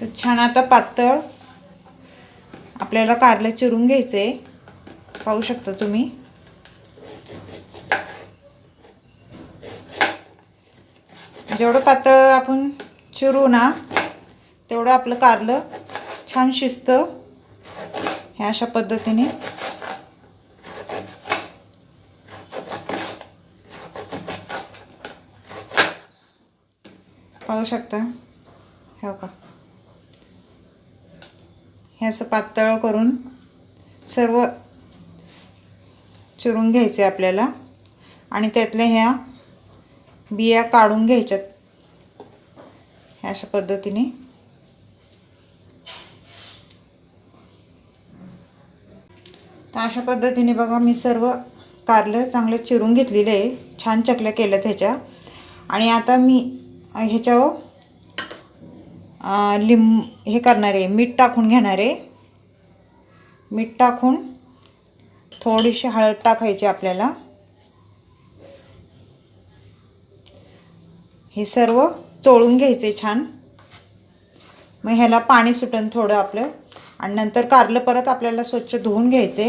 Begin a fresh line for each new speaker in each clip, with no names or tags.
तर छान आता पातळ. आपल्याला कारलं चिरून घ्यायचं. आहे पाहू शकता तुम्ही. जेवढं पातळ आपण चिरू ना तेवढं आपलं कारलं छान शिजतं. ह्या अशा पद्धतीने. पाहू शकता. हो का हे असं पातळ करून सर्व चिरून घ्यायचे आपल्याला. आणि त्यातल्या ह्या बिया काढून घ्यायच्यात. अशा पद्धतीने. तर अशा पद्धतीने बघा मी सर्व कारलं चांगलं चिरून घेतलेलं आहे. छान चकल्या केल्या त्याच्या आणि आता मी ह्याच्यावर लिंब हे करणार आहे मीठ टाकून घेणार. आहे मीठ टाकून थोडीशी हळद टाकायची आपल्याला. हे सर्व चोळून घ्यायचे छान. मग ह्याला पाणी सुटन थोडं आपलं. आणि नंतर कारलं परत आपल्याला स्वच्छ धुवून घ्यायचे.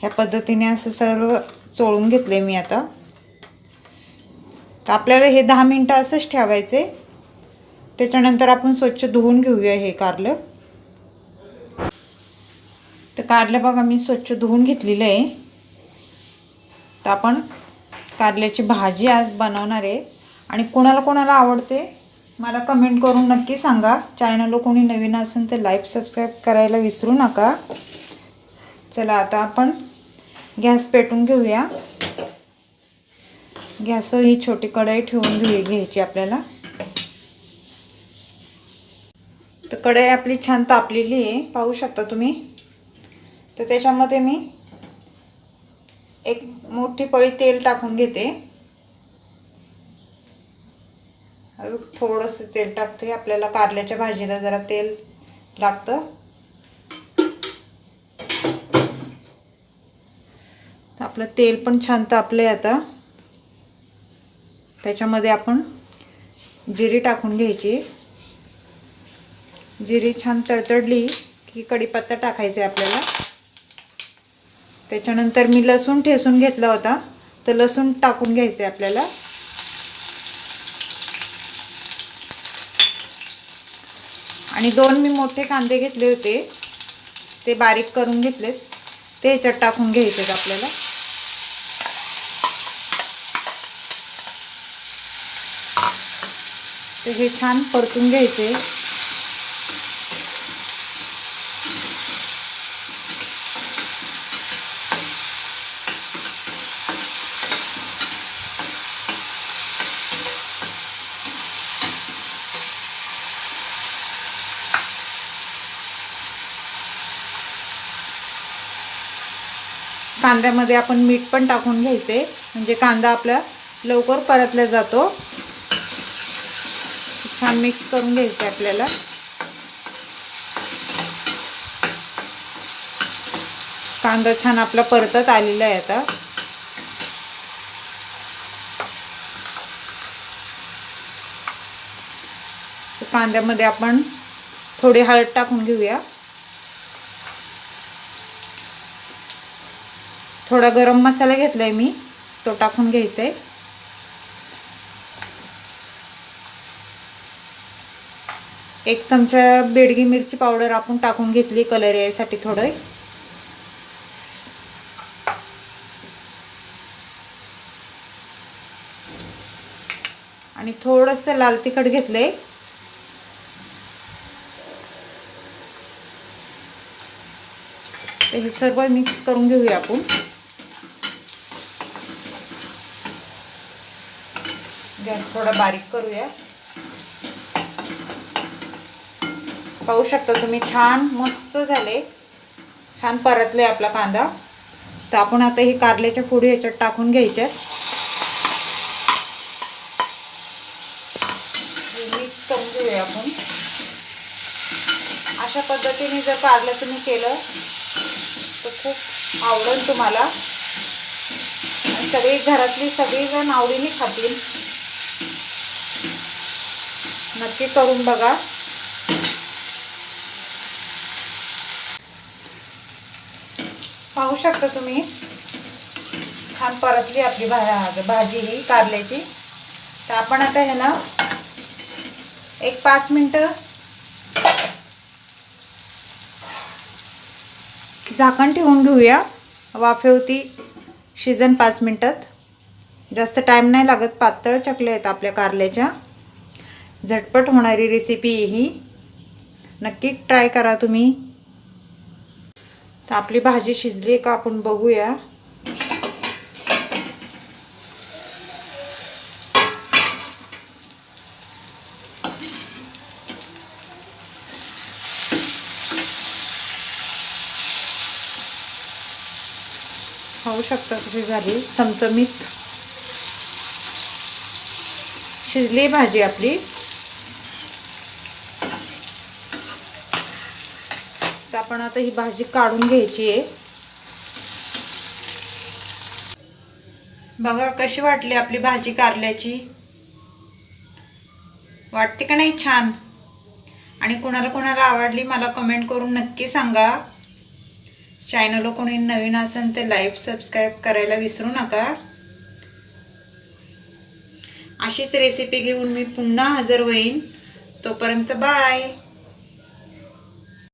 ह्या पद्धतीने असं सर्व चोळून घेतले मी आता. तर आपल्याला हे दहा मिनटं असंच ठेवायचे. त्याच्यानंतर आपण स्वच्छ धुवून घेऊया हे कारलं. तर कारलं बघा मी स्वच्छ धुवून घेतलेलं आहे. तर आपण कारल्याची भाजी आज बनवणार आहे. आणि कोणाला कोणाला आवडते मला कमेंट करून नक्की सांगा. चॅनल कोणी नवीन असेल तर लाईक सबस्क्राईब करायला विसरू नका. चला आता आपण गॅस पेटून घेऊया. गॅसवर ही छोटी कढई ठेवून घेऊ घ्यायची आपल्याला. तर कढई आपली छान तापलेली आहे पाहू शकता तुम्ही. तर त्याच्यामध्ये मी एक मोठी पळी तेल टाकून घेते. अजून थोडंसं तेल टाकते आपल्याला कारल्याच्या भाजीला जरा तेल लागतं. आपलं तेल पण छान तापलं आहे आता. त्याच्यामध्ये आपण जिरी टाकून घ्यायची. जिरी छान तळतडली की कढीपत्ता टाकायचा आहे आपल्याला. त्याच्यानंतर मी लसूण ठेसून घेतला होता. तर लसूण टाकून घ्यायचं आहे आपल्याला. आणि दोन मी मोठे कांदे घेतले होते. ते बारीक करून घेतलेत. ते ह्याच्यात टाकून घ्यायचे आपल्याला. तर हे छान परतून घ्यायचे. कांद्यामध्ये आपण मीठ पण टाकून घ्यायचे. म्हणजे कांदा आपला लवकर परतला जातो. छान मिक्स करून घ्यायचे आपल्याला. कांदा छान आपला परतत आलेला आहे आता. कांद्यामध्ये आपण थोडी हळद टाकून घेऊया. थोडा गरम मसाला घेतला आहे मी तो टाकून घ्यायचा आहे एक चमचा बेडगी मिरची पावडर आपण टाकून घेतली कलर यासाठी थोडं. आणि थोडंसं लाल तिखट घेतलंय. हे सर्व मिक्स करून घेऊया आपण. गॅस थोडा बारीक करूया. पाहू शकता तुम्ही छान मस्त झाले. छान परतले आपला कांदा. तर आपण आता ही कारल्याच्या फोडी ह्याच्यात टाकून घ्यायच्यात मिक्स करून घेऊया आपण. अशा पद्धतीने जर कारलं तुम्ही केलं तर खूप आवडेल तुम्हाला. सगळी घरातली सगळीजण आवडीने खातील. नक्की करून बघा. पाहू शकता तुम्ही. छान परतली आपली भा भाजी ही कारल्याची. तर आपण आता ह्याला एक पाच मिनटं झाकण ठेवून घेऊया. वाफेवती शिजन पाच मिनटात. जास्त टाईम नाही लागत पातळ चकल्या आहेत आपल्या कारल्याच्या. झटपट होणारी रेसिपी ही. नक्की ट्राय करा तुम्ही. तर आपली भाजी शिजली का आपण बघूया. खाऊ शकता कशी झाली चमचमीत. शिजली भाजी आपली. तर आपण आता ही भाजी काढून घ्यायची आहे. बघा कशी वाटली आपली भाजी कारल्याची. वाटते का नाही छान? आणि कोणाला कोणाला आवडली मला कमेंट करून नक्की सांगा. चॅनल कोणी नवीन असेल ते लाईव्ह सबस्क्राईब करायला विसरू नका. अशीच रेसिपी घेऊन मी पुन्हा हजर होईन. तोपर्यंत बाय